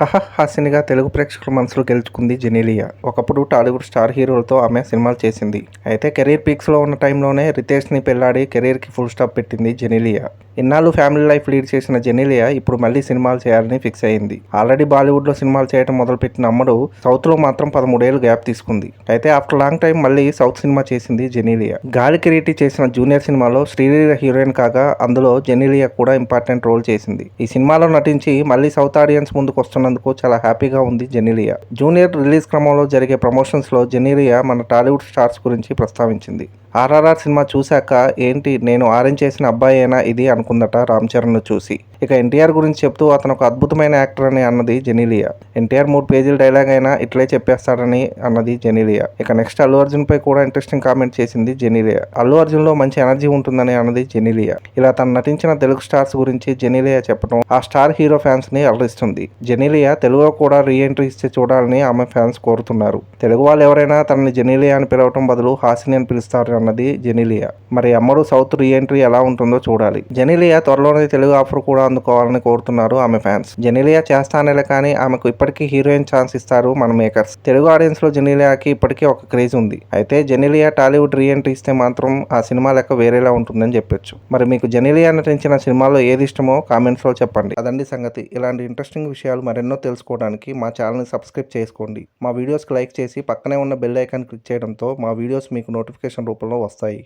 హహ హాసినిగా తెలుగు ప్రేక్షకుల మనసులో గెలుచుకుంది జెనీలియా. ఒకప్పుడు టాలీవుడ్ స్టార్ హీరోలతో ఆమె సినిమాలు చేసింది. అయితే కెరీర్ పీక్స్లో ఉన్న టైంలోనే రితేష్ని పెళ్ళాడి కెరీర్కి ఫుల్ స్టాప్ పెట్టింది జెనీలియా. ఇన్నాళ్ళు ఫ్యామిలీ లైఫ్ లీడ్ చేసిన జెనీలియా ఇప్పుడు మళ్ళీ సినిమాలు చేయాలని ఫిక్స్ అయింది. ఆల్రెడీ బాలీవుడ్లో సినిమాలు చేయడం మొదలుపెట్టిన అమ్మడు సౌత్లో మాత్రం పదమూడేళ్ళు గ్యాప్ తీసుకుంది. అయితే ఆఫ్టర్ లాంగ్ టైం మళ్ళీ సౌత్ సినిమా చేసింది జెనీలియా. గాలి కిరీటి చేసిన జూనియర్ సినిమాలో శ్రీలీల హీరోయిన్ కాగా అందులో జెనీలియా కూడా ఇంపార్టెంట్ రోల్ చేసింది. ఈ సినిమాలో నటించి మళ్ళీ సౌత్ ఆడియన్స్ ముందుకు వస్తున్నందుకు చాలా హ్యాపీగా ఉంది జెనీలియా. జూనియర్ రిలీజ్ క్రమంలో జరిగే ప్రమోషన్స్లో జెనీలియా మన టాలీవుడ్ స్టార్స్ గురించి ప్రస్తావించింది. ఆర్ఆర్ఆర్ సినిమా చూశాక ఏంటి నేను ఆరెంజ్ చేసిన అబ్బాయేనా ఇది అనుకుందట రామ్ చరణ్ను చూసి. ఇక ఎన్టీఆర్ గురించి చెప్తూ అతను ఒక అద్భుతమైన యాక్టర్ అని అన్నది జెనీలియా. ఎన్టీఆర్ మూడు పేజీల డైలాగ్ అయినా ఇట్లే చెప్పేస్తాడని అన్నది జెనీలియా. ఇక నెక్స్ట్ అల్లు అర్జున్ పై కూడా ఇంట్రెస్టింగ్ కామెంట్ చేసింది జెనీలియా. అల్లు అర్జున్లో మంచి ఎనర్జీ ఉంటుందని అన్నది జెనీలియా. ఇలా తను నటించిన తెలుగు స్టార్స్ గురించి జెనీలియా చెప్పడం ఆ స్టార్ హీరో ఫ్యాన్స్ని అలరిస్తుంది. జెనీలియా తెలుగులో కూడా రీ ఎంట్రీ ఇస్తే చూడాలని ఆమె ఫ్యాన్స్ కోరుతున్నారు. తెలుగు వాళ్ళు ఎవరైనా తనని జెనీలియా అని పిలవటం బదులు హాసిని అని పిలుస్తారు అన్నది జెనీలియా. మరి అమ్మడు సౌత్ రీ ఎంట్రీ ఎలా ఉంటుందో చూడాలి. జెనీలియా త్వరలోనే తెలుగు ఆఫర్ కూడా అందుకోవాలని కోరుతున్నారు ఆమె ఫ్యాన్స్. జెనీలియా చేస్తానేలే కానీ ఆమెకు ఇప్పటికీ హీరోయిన్ ఛాన్స్ ఇస్తారు మన మేకర్స్. తెలుగు ఆడియన్స్లో జెనీలియాకి ఇప్పటికీ ఒక క్రేజ్ ఉంది. అయితే జెనీలియా టాలీవుడ్ రీ ఎంట్రీ ఇస్తే మాత్రం ఆ సినిమా లెక్క వేరేలా ఉంటుందని చెప్పొచ్చు. మరి మీకు జెనీలియా నటించిన సినిమాలో ఏది ఇష్టమో కామెంట్స్లో చెప్పండి. అదండి సంగతి. ఇలాంటి ఇంట్రెస్టింగ్ విషయాలు మరెన్నో తెలుసుకోవడానికి మా ఛానల్ని సబ్స్క్రైబ్ చేసుకోండి. మా వీడియోస్కి లైక్ చేసి పక్కనే ఉన్న బెల్ ఐకాన్ క్లిక్ చేయడంతో మా వీడియోస్ మీకు నోటిఫికేషన్ రూపంలో వస్తాయి.